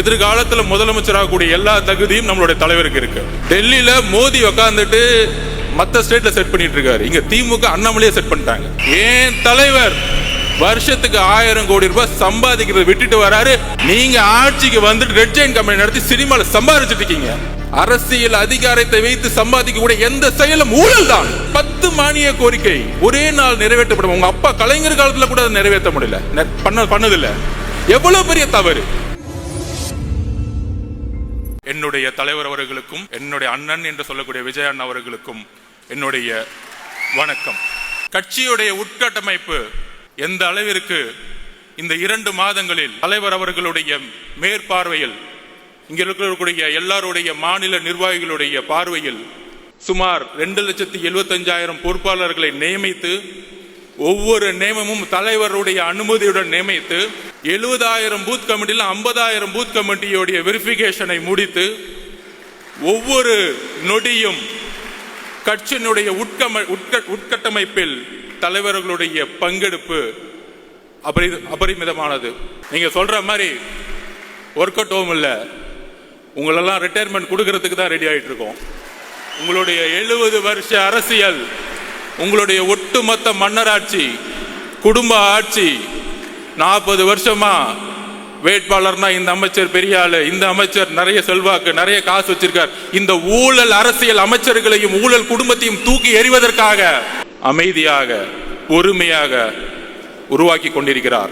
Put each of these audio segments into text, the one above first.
எதிர்காலத்துல முதலமைச்சராக கூடிய எல்லா தகுதியும் நம்மளுடைய தலைவருக்கு இருக்கு. டெல்லியில மோடி உக்காந்துட்டு மத்த ஸ்டேட்ல செட் பண்ணிட்டு இருக்காரு இங்க திமுக அண்ணாமலையே செட் பண்ணிட்டாங்க. ஏன் தலைவர் வருஷத்துக்கு ஆயிரம் கோடி ரூபாய் சம்பாதிக்கிறத விட்டுட்டு வராரு? நீங்க ஆட்சிக்கு வந்துட்டு ரெட் ஜெயின் கம்பெனி நடத்தி சினிமாவில் சம்பாதிச்சிட்டு இருக்கீங்க. அரசியல் அதிகாரத்தை வைத்து சம்பாதிக்கக்கூடிய எந்த செயலும் ஊழல் தான் பத்து மானிய கோரிக்கை ஒரே நாள் நிறைவேற்றப்படும். உங்க அப்பா கலைஞர் காலத்துல கூட அதை நிறைவேற்ற முடியல. பண்ண பண்ணதில்லை. எவ்வளவு பெரிய தவறு? என்னுடைய தலைவர் அவர்களுக்கும் என்னுடைய அண்ணன் என்று சொல்லக்கூடிய விஜய் அண்ணா அவர்களுக்கும் என்னுடைய வணக்கம். கட்சியுடைய உட்கட்டமைப்பு எந்த அளவிற்கு இந்த இரண்டு மாதங்களில் தலைவர் அவர்களுடைய மேற்பார்வையில் இங்கே இருக்கக்கூடிய எல்லாருடைய மாநில நிர்வாகிகளுடைய பார்வையில் சுமார் ரெண்டு லட்சத்தி எழுபத்தஞ்சாயிரம் பொறுப்பாளர்களை நியமித்து ஒவ்வொரு நியமமும் தலைவருடைய அனுமதியுடன் நியமித்து எழுபதாயிரம் பூத் கமிட்டியில் ஐம்பதாயிரம் பூத் கமிட்டியோடைய வெரிஃபிகேஷனை முடித்து ஒவ்வொரு நொடியும் கட்சியினுடைய உட்கம உட்கட்டமைப்பில் தலைவர்களுடைய பங்கெடுப்பு அபரி அபரிமிதமானது. நீங்கள் சொல்கிற மாதிரி ஒர்க் அவுட் ஹோம் இல்லை. உங்களெல்லாம் ரிட்டையர்மெண்ட் கொடுக்கறதுக்கு தான் ரெடி ஆகிட்டு இருக்கோம். உங்களுடைய எழுபது வருஷ அரசியல் உங்களுடைய ஒட்டுமொத்த மன்னராட்சி குடும்ப ஆட்சி நாற்பது வருஷமா வேட்பாளர்னா இந்த அமைச்சர் பெரிய ஆளு. இந்த அமைச்சர் நிறைய செல்வாக்கு நிறைய காசு வச்சிருக்கார். இந்த ஊழல் அரசியல் அமைச்சர்களையும் ஊழல் குடும்பத்தையும் தூக்கி எறிவதற்காக அமைதியாக பொறுமையாக உருவாக்கி கொண்டிருக்கிறார்.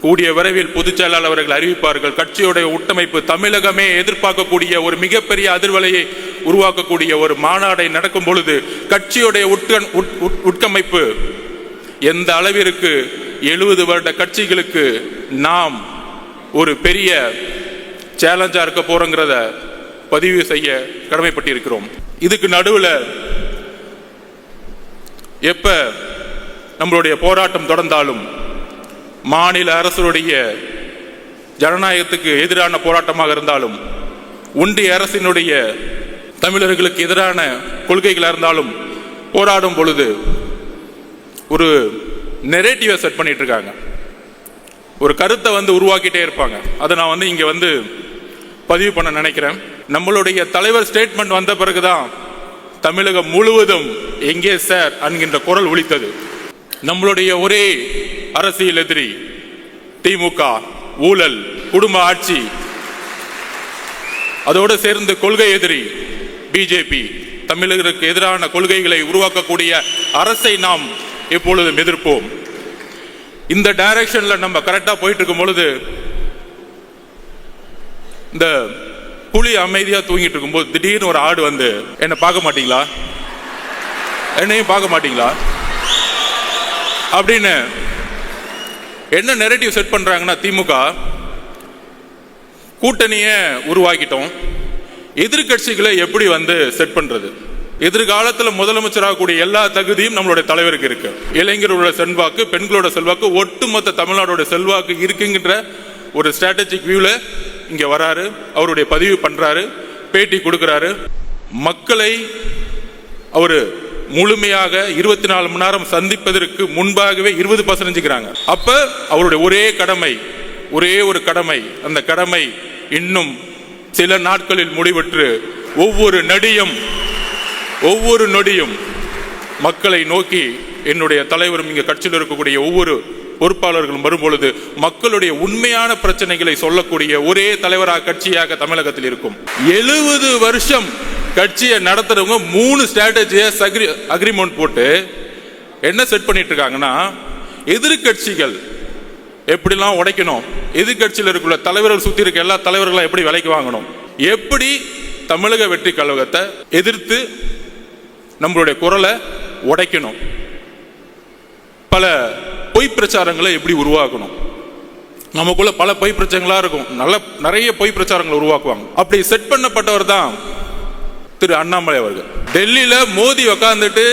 கூடிய விரைவில் பொதுச் செயலாளர் அவர்கள் அறிவிப்பார்கள். கட்சியுடைய உட்டமைப்பு தமிழகமே எதிர்பார்க்கக்கூடிய ஒரு மிகப்பெரிய அதிர்வலையை உருவாக்கக்கூடிய ஒரு மாநாடை நடக்கும் பொழுது கட்சியுடைய உட்கண் உட்- உட்- உட்கமைப்பு எந்த அளவிற்கு எழுபது வருட கட்சிகளுக்கு நாம் ஒரு பெரிய சேலஞ்சா இருக்க போறோங்கிறத பதிவு செய்ய கடமைப்பட்டிருக்கிறோம். இதுக்கு நடுவில் எப்ப நம்மளுடைய போராட்டம் தொடர்ந்தாலும் மாநில அரசுடைய ஜனநாயகத்துக்கு எதிரான போராட்டமாக இருந்தாலும் ஒன்றிய அரசினுடைய தமிழர்களுக்கு எதிரான கொள்கைகளாக இருந்தாலும் போராடும் பொழுது ஒரு நெரேட்டிவை செட் பண்ணிட்டு இருக்காங்க ஒரு கருத்தை வந்து உருவாக்கிட்டே இருப்பாங்க. அதை நான் வந்து இங்கே வந்து பதிவு பண்ண நினைக்கிறேன். நம்மளுடைய தலைவர் ஸ்டேட்மெண்ட் வந்த பிறகுதான் தமிழகம் முழுவதும் எங்கே சார் என்கின்ற குரல் ஒழித்தது நம்மளுடைய ஒரே அரசியல் எதிரி திமுக ஊழல் குடும்ப ஆட்சி அதோடு சேர்ந்து கொள்கை எதிரி பிஜேபி. தமிழர்களுக்கு எதிரான கொள்கைகளை உருவாக்கக்கூடிய அரசை நாம் எப்பொழுதும் எதிர்ப்போம். இந்த டைரக்ஷன்ல நம்ம கரெக்டாக போயிட்டு இருக்கும் பொழுது இந்த புலி அமைதியாக தூங்கிட்டு இருக்கும்போது திடீர்னு ஒரு ஆடு வந்து என்னை பார்க்க மாட்டீங்களா? என்னையும் பார்க்க மாட்டீங்களா? அப்படின்னு என்ன நெரட்டிவ் செட் பண்ணுறாங்கன்னா திமுக கூட்டணியை உருவாக்கிட்டோம். எதிர்க்கட்சிகளை எப்படி வந்து செட் பண்ணுறது எதிர்காலத்தில் முதலமைச்சராக கூடிய எல்லா தகுதியும் நம்மளுடைய தலைவருக்கு இருக்கு. இளைஞர்களோட செல்வாக்கு பெண்களோட செல்வாக்கு ஒட்டுமொத்த தமிழ்நாடோட செல்வாக்கு இருக்குங்கிற ஒரு ஸ்ட்ராட்டஜிக் வியூல இங்க வராரு. அவருடைய பதிவு பண்றாரு. பேட்டி கொடுக்குறாரு. மக்களை அவர் முழுமையாக இருபத்தி நாலு மணி நேரம் சந்திப்பதற்கு முன்பாகவே இருபது பர்சன்ட் அப்ப அவருடைய ஒரே கடமை ஒரே ஒரு கடமை அந்த கடமை இன்னும் சில நாட்களில் முடிவற்று ஒவ்வொரு நடியும் ஒவ்வொரு நொடியும் மக்களை நோக்கி என்னுடைய தலைவரும் இங்கே கட்சியில் இருக்கக்கூடிய ஒவ்வொரு பொறுப்பாளர்களும் வரும்பொழுது மக்களுடைய உண்மையான பிரச்சனைகளை சொல்லக்கூடிய ஒரே தலைவராக கட்சியாக தமிழகத்தில் இருக்கும். எழுபது வருஷம் கட்சியை நடத்துறவங்க மூணு ஸ்ட்ராட்டஜியை அக்ரிமெண்ட் போட்டு என்ன செட் பண்ணிட்டு இருக்காங்கன்னா எதிர்க்கட்சிகள் எப்படிலாம் உடைக்கணும் எதிர்க்கட்சியில் இருக்கிற தலைவர்கள் சுற்றி இருக்க எல்லா தலைவர்களும் எப்படி விலைக்கு வாங்கணும் எப்படி தமிழக வெற்றி கழகத்தை எதிர்த்து நம்மளுடைய குரலை உடைக்கணும். பல பொய் பிரச்சாரங்களை எப்படி உருவாக்கணும்? நமக்குள்ள பல பொய் பிரச்சனைகளாக இருக்கும். நல்ல நிறைய பொய் பிரச்சாரங்களை உருவாக்குவாங்க. அப்படி செட் பண்ணப்பட்டவர் தான் திரு அண்ணாமலை அவர்கள். டெல்லியில் மோடி உக்காந்துட்டு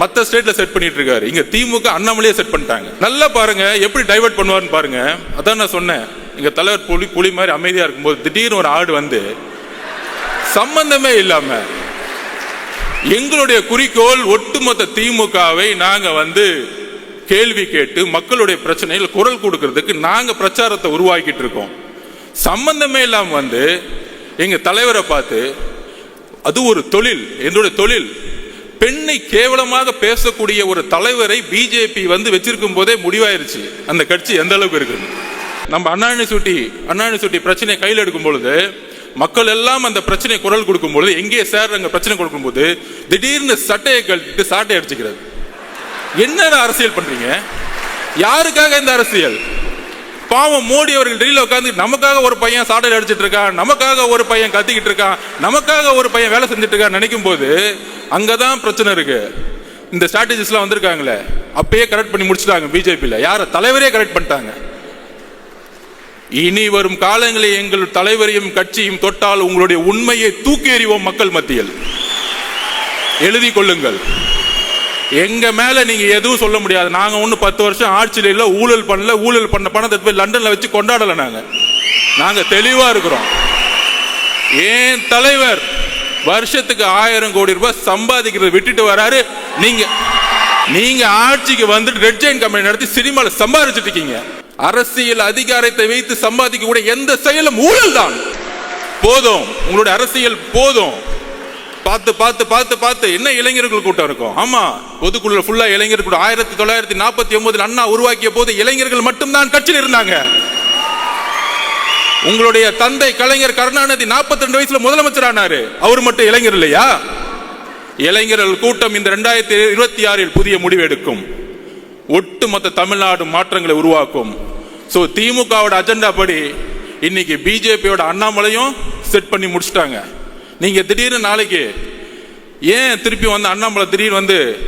மற்ற ஸ்டேட்ல செட் பண்ணிட்டு இருக்காரு. இங்க திமுக அண்ணாமலையே செட் பண்ணிட்டாங்க. நல்லா பாருங்க எப்படி டைவர்ட் பண்ணுவாருன்னு பாருங்க. அதான் நான் சொன்னேன். இங்க தலைவர் புலி புலி மாதிரி அமைதியா இருக்கும்போது திடீர்னு ஒரு ஆடு வந்து சம்பந்தமே இல்லாம எங்களுடைய குறிக்கோள் ஒட்டுமொத்த திமுகவை நாங்க வந்து கேள்வி கேட்டு மக்களுடைய பிரச்சனையில் குரல் கொடுக்கறதுக்கு நாங்க பிரச்சாரத்தை உருவாக்கிட்டு இருக்கோம். சம்பந்தமே இல்லாம வந்து எங்க தலைவரை பார்த்து அது ஒரு தொழில் என்னுடைய தொழில். பெண்ணை கேவலமாக பேசக்கூடிய ஒரு தலைவரை பிஜேபி வந்து வச்சிருக்கும் போதே முடிவாயிருச்சு. அந்த கட்சி எந்த அளவுக்கு இருக்கு நம்ம அண்ணாணி சுட்டி அண்ணாணி சுட்டி பிரச்சனையை கையில் எடுக்கும் பொழுது மக்கள் எல்லாம் அந்த பிரச்சனை குரல் கொடுக்கும்போது எங்கே சார் அங்கே பிரச்சனை கொடுக்கும்போது திடீர்னு சட்டையை கழட்டிட்டு சாட்டை அடிச்சுக்கிறது. என்ன அரசியல் பண்றீங்க? யாருக்காக இந்த அரசியல்? பாவம் மோடி அவர்கள் டெல்லியில் உட்காந்து நமக்காக ஒரு பையன் சாடல் அடிச்சிட்டு இருக்கான் நமக்காக ஒரு பையன் கத்திக்கிட்டு இருக்கான் நமக்காக ஒரு பையன் வேலை செஞ்சுட்டு இருக்கான் நினைக்கும் போது அங்கதான் பிரச்சனை இருக்கு. இந்த ஸ்ட்ராட்டஜிஸ்லாம் வந்திருக்காங்களே அப்பயே கரெக்ட் பண்ணி முடிச்சுட்டாங்க பிஜேபியில் யார்? தலைவரே கரெக்ட் பண்ணிட்டாங்க. இனி வரும் காலங்களில் எங்கள் தலைவரையும் கட்சியும் தொட்டால் உங்களுடைய உண்மையை தூக்கி எறிவோம் மக்கள் மத்தியில். எழுதி கொள்ளுங்கள். எங்க மேல நீங்க எதுவும் சொல்ல முடியாது. நாங்க ஒண்ணு பத்து வருஷம் ஆட்சியில் இல்ல ஊழல் பண்ணல ஊழல் பண்ண பணத்தை போய் லண்டன்ல வச்சு கொண்டாடல நாங்க. நாங்க தெளிவா இருக்கிறோம். ஏன் தலைவர் வருஷத்துக்கு ஆயிரம் கோடி ரூபாய் சம்பாதிக்கிறத விட்டுட்டு வராரு. நீங்க நீங்க ஆட்சிக்கு வந்துட்டு ரெட் ஜெயின் கம்பெனி நடத்தி சினிமாவில் சம்பாதிச்சிட்டு இருக்கீங்க. அரசியல் அதிகாரத்தை வைத்து சம்பாதிக்க கூட எந்த செயலும் ஊழல் தான் போதும். உங்களுடைய அரசியல் போதும். பார்த்து பார்த்து பார்த்து பார்த்து. என்ன இளைஞர்கள் கூட்டம் இருக்கும்? ஆமா. பொதுக்குழு ஃபுல்லா இளைஞர் கூட்டம். ஆயிரத்தி தொள்ளாயிரத்தி நாற்பத்தி ஒன்பதில் அண்ணா உருவாக்கிய போது இளைஞர்கள் மட்டும்தான் கட்சியில் இருந்தாங்க. உங்களுடைய தந்தை கலைஞர் கருணாநிதி 42 ரெண்டு வயசுல முதலமைச்சர் ஆனாரு அவர் மட்டும் இளைஞர் இல்லையா? இளைஞர்கள் கூட்டம் இந்த ரெண்டாயிரத்தி இருபத்தி ஆறில் புதிய முடிவு எடுக்கும். ஒட்டுமொத்த தமிழ்நாடு மாற்றங்களை உருவாக்கும். ஸோ திமுகவோட அஜெண்டா படி இன்னைக்கு பிஜேபியோட அண்ணாமலையும் செட் பண்ணி முடிச்சிட்டாங்க. நீங்க திடீர்னு நாளைக்கு ஏன் திருப்பி வந்து அண்ணாமலை திடீர்னு வந்து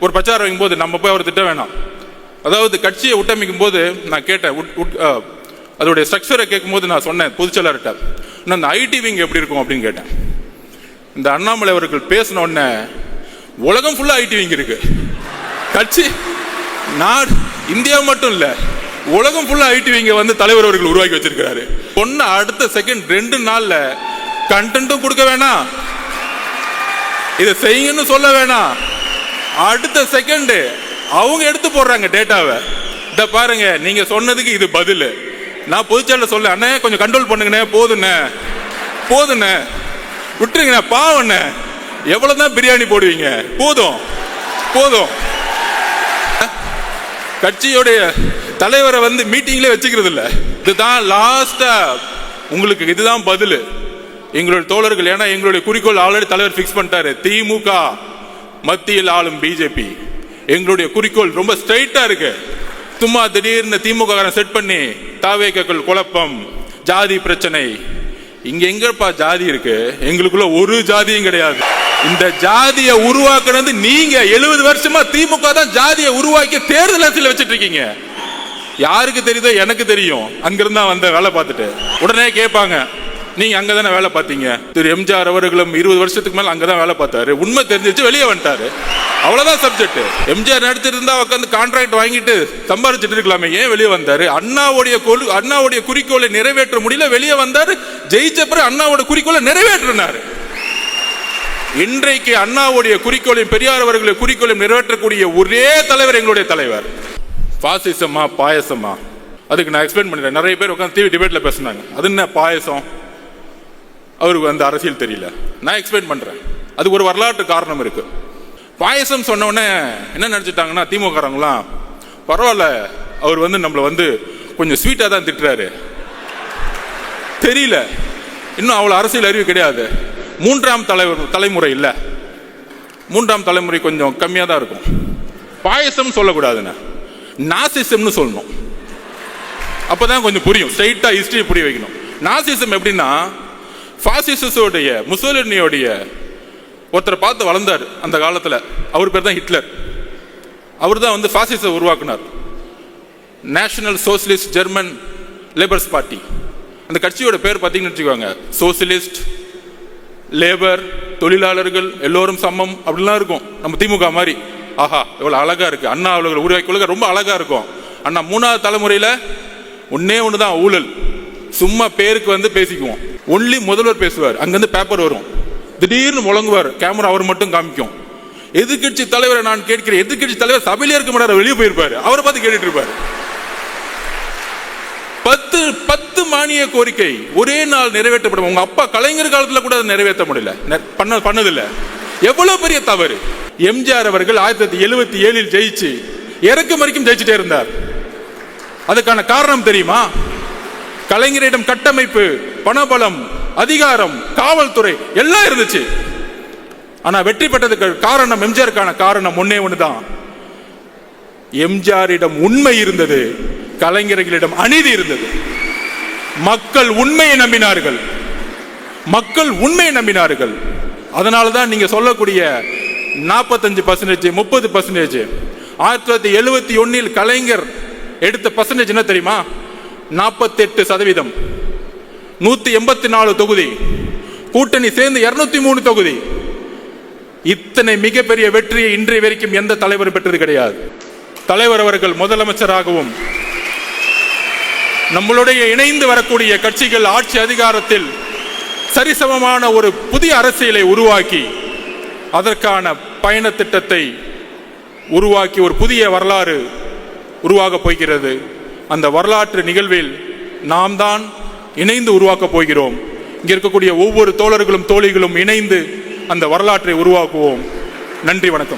ஒரு பிரச்சாரம் வைக்கும் போது நம்ம போய் அவர் திட்ட வேணாம்? அதாவது கட்சியை உட்டமைக்கும் போது நான் கேட்டேன் உட்- உட்- அதோடைய ஸ்ட்ரக்சரை கேட்கும்போது நான் சொன்னேன் பொதுச்செயலர்கிட்ட இன்னும் அந்த ஐடி விங் எப்படி இருக்கும்? அப்படின்னு கேட்டேன். இந்த அண்ணாமலை அவர்கள் பேசின உடனே உலகம் ஃபுல்லாக ஐடி விங் இருக்கு. கட்சி நாடு இந்தியா மட்டும் இல்லை உலகம் ஃபுல்லாக ஐடி இங்கே வந்து தலைவர் அவர்கள் உருவாக்கி வச்சிருக்காரு பொண்ணு அடுத்த செகண்ட் ரெண்டு நாளில் கண்டென்ட்டும் கொடுக்க வேணாம். இதை செய்யுங்கன்னு சொல்ல வேணாம். அடுத்த செகண்டு அவங்க எடுத்து போடுறாங்க டேட்டாவை இதை பாருங்க நீங்க சொன்னதுக்கு இது பதில். நான் பொதுச்செயல சொல்ல அண்ணே கொஞ்சம் கண்ட்ரோல் பண்ணுங்கண்ணே போதுண்ணே. போதுண்ணே. விட்டுருங்கண்ணே பாவண்ணே. எவ்வளவுதான் பிரியாணி போடுவீங்க? போதும். போதும். கட்சியோடைய தலைவரை வந்து மீட்டிங்லேயே வச்சுக்கிறது இல்லை. இதுதான் லாஸ்ட்டாக உங்களுக்கு இதுதான் பதில். எங்களுடைய தோழர்கள் ஏன்னா எங்களுடைய குறிக்கோள் ஆல்ரெடி தலைவர் ஃபிக்ஸ் பண்ணிட்டாரு. திமுக மத்தியில் ஆளும் பிஜேபி எங்களுடைய குறிக்கோள் ரொம்ப ஸ்ட்ரைட்டாக இருக்கு. சும்மா திடீர்னு திமுக செட் பண்ணி தாவேக்கல் குழப்பம் ஜாதி பிரச்சனை இங்க எங்கப்பா ஜாதி இருக்கு? எங்களுக்குள்ள ஒரு ஜாதியும் கிடையாது. இந்த ஜாதியை உருவாக்குறது நீங்க எழுபது வருஷமா திமுக தான் ஜாதியை உருவாக்கி தேர்தல் அரசியல் வச்சிட்டு இருக்கீங்க யாருக்கு தெரியுதோ எனக்கு தெரியும். அங்கிருந்தா வந்த வேலை பார்த்துட்டு. உடனே கேட்பாங்க நீங்க அங்கதானே வேலை பார்த்தீங்க? திரு எம்ஜிஆர் அவர்களும் இருபது வருஷத்துக்கு மேல அங்கதான் வேலை பார்த்தாரு. உண்மை தெரிஞ்சிச்சு வெளியே வந்துட்டாரு. அவ்வளவுதான் சப்ஜெக்ட் எம்ஜிஆர் நடிச்சிருந்தா உட்காந்து கான்ட்ராக்ட் வாங்கிட்டு சம்பாரிச்சிட்டு இருக்கலாமே ஏன் வெளியே வந்தாரு? அண்ணாவுடைய கொலு அண்ணாவுடைய குறிக்கோளை நிறைவேற்ற முடியல வெளியே வந்தாரு. ஜெயிச்ச பிறகு அண்ணாவோட குறிக்கோளை நிறைவேற்றினாரு. இன்றைக்கு அண்ணாவுடைய குறிக்கோளையும் பெரியார் அவர்களுடைய குறிக்கோளையும் நிறைவேற்றக்கூடிய ஒரே தலைவர் எங்களுடைய தலைவர். பாசிசமா பாயசமா அதுக்கு நான் எக்ஸ்பிளைன் பண்ணிட்டேன் நிறைய பேர் உட்காந்து டிவி டிபேட்ல பேசுனாங்க. அது என்ன பாயசம்? அவருக்கு அந்த அரசியல் தெரியல. நான் எக்ஸ்பிளைன் பண்ணுறேன் அதுக்கு ஒரு வரலாற்று காரணம் இருக்குது பாயசம் சொன்னோடனே என்ன நினச்சிட்டாங்கன்னா திமுககாரங்களாம் பரவாயில்ல அவர் வந்து நம்மளை வந்து கொஞ்சம் ஸ்வீட்டாக தான் திட்டுறாரு. தெரியல. இன்னும் அவ்வளோ அரசியல் அறிவு கிடையாது. மூன்றாம் தலைவர் தலைமுறை இல்லை. மூன்றாம் தலைமுறை கொஞ்சம் கம்மியாக தான் இருக்கும். பாயசம் சொல்லக்கூடாதுண்ணே நாசிசம்னு சொல்லணும். அப்பதான் கொஞ்சம் புரியும். ஸ்ட்ரைட்டாக ஹிஸ்ட்ரி புரிய வைக்கணும். நாசிசம் எப்படின்னா ஃபாசிசஸோடைய முசோலினியோடைய ஒருத்தரை பார்த்து வளர்ந்தார் அந்த காலத்தில். அவர் பேர் தான் ஹிட்லர். அவர் தான் வந்து ஃபாசிச உருவாக்குனார். National socialist German labours party அந்த கட்சியோட பேர் பார்த்தீங்கன்னு வச்சுக்கோங்க. சோசியலிஸ்ட் லேபர் தொழிலாளர்கள் எல்லோரும் சமம் அப்படிலாம் இருக்கும். நம்ம திமுக மாதிரி. ஆஹா இவ்வளோ அழகாக இருக்கு. அண்ணா அவர்கள் உருவாக்கி கொள்கை ரொம்ப அழகாக இருக்கும். அண்ணா மூணாவது தலைமுறையில் ஒன்றே ஒன்று தான் ஊழல். சும்மா பேருக்கு வந்து பேசிக்குவோம். ஒன்லி முதல்வர் பேசுவார். அங்கிருந்து பேப்பர் வரும். திடீர்னு முழங்குவார். கேமரா அவர் மட்டும் காமிக்கும். எதிர்க்கட்சி தலைவரை நான் கேட்கிறேன். எதிர்க்கட்சி தலைவர் சபையிலே இருக்க மாட்டார். வெளியே போயிருப்பாரு. அவரை பார்த்து கேட்டுட்டு இருப்பார். பத்து பத்து மானிய கோரிக்கை ஒரே நாள் நிறைவேற்றப்படும். உங்க அப்பா கலைஞர் காலத்துல கூட அதை நிறைவேற்ற முடியல. நெ- பண்ண பண்ணதில்ல. எவ்வளவு பெரிய தவறு. எம்ஜிஆர் அவர்கள் ஆயிரத்தி தொள்ளாயிரத்தி எழுபத்தி ஏழில் ஜெயிச்சு இறக்கும் வரைக்கும் ஜெயிச்சுட்டே இருந்தார். அதுக்கான காரணம் தெரியுமா? கலைஞரிடம் கட்டமைப்பு பணபலம் அதிகாரம் காவல்துறை எல்லாம் இருந்துச்சு. ஆனா வெற்றி பெற்றதுக்கு காரணம் எம்ஜிஆருக்கான காரணம் ஒன்னே ஒண்ணுதான். எம்ஜிஆரிடம் உண்மை இருந்தது கலைஞர்களிடம் அநீதி இருந்தது. மக்கள் உண்மையை நம்பினார்கள். மக்கள் உண்மையை நம்பினார்கள். அதனால தான் நீங்க சொல்லக்கூடிய நாற்பத்தஞ்சு பர்சன்டேஜ் முப்பது பர்சன்டேஜ் ஆயிரத்தி தொள்ளாயிரத்தி எழுபத்தி ஒன்னில் கலைஞர் எடுத்த பர்சன்டேஜ் என்ன தெரியுமா? நாற்பத்தெட்டு சதவீதம். நூத்தி எண்பத்தி நாலு தொகுதி. கூட்டணி சேர்ந்து இருநூத்தி மூணு தொகுதி. இத்தனை மிகப்பெரிய வெற்றியை இன்றைய வரைக்கும் எந்த தலைவரும் பெற்றது கிடையாது. தலைவர் அவர்கள் முதலமைச்சராகவும் நம்மளுடைய இணைந்து வரக்கூடிய கட்சிகள் ஆட்சி அதிகாரத்தில் சரிசமமான ஒரு புதிய அரசியலை உருவாக்கி அதற்கான பயண திட்டத்தை உருவாக்கி ஒரு புதிய வரலாறு உருவாகப் போகிறது. அந்த வரலாற்று நிகழ்வில் நாம் தான் இணைந்து உருவாக்கப் போகிறோம். இங்கே இருக்கக்கூடிய ஒவ்வொரு தோழர்களும் தோழிகளும் இணைந்து அந்த வரலாற்றை உருவாக்குவோம். நன்றி வணக்கம்.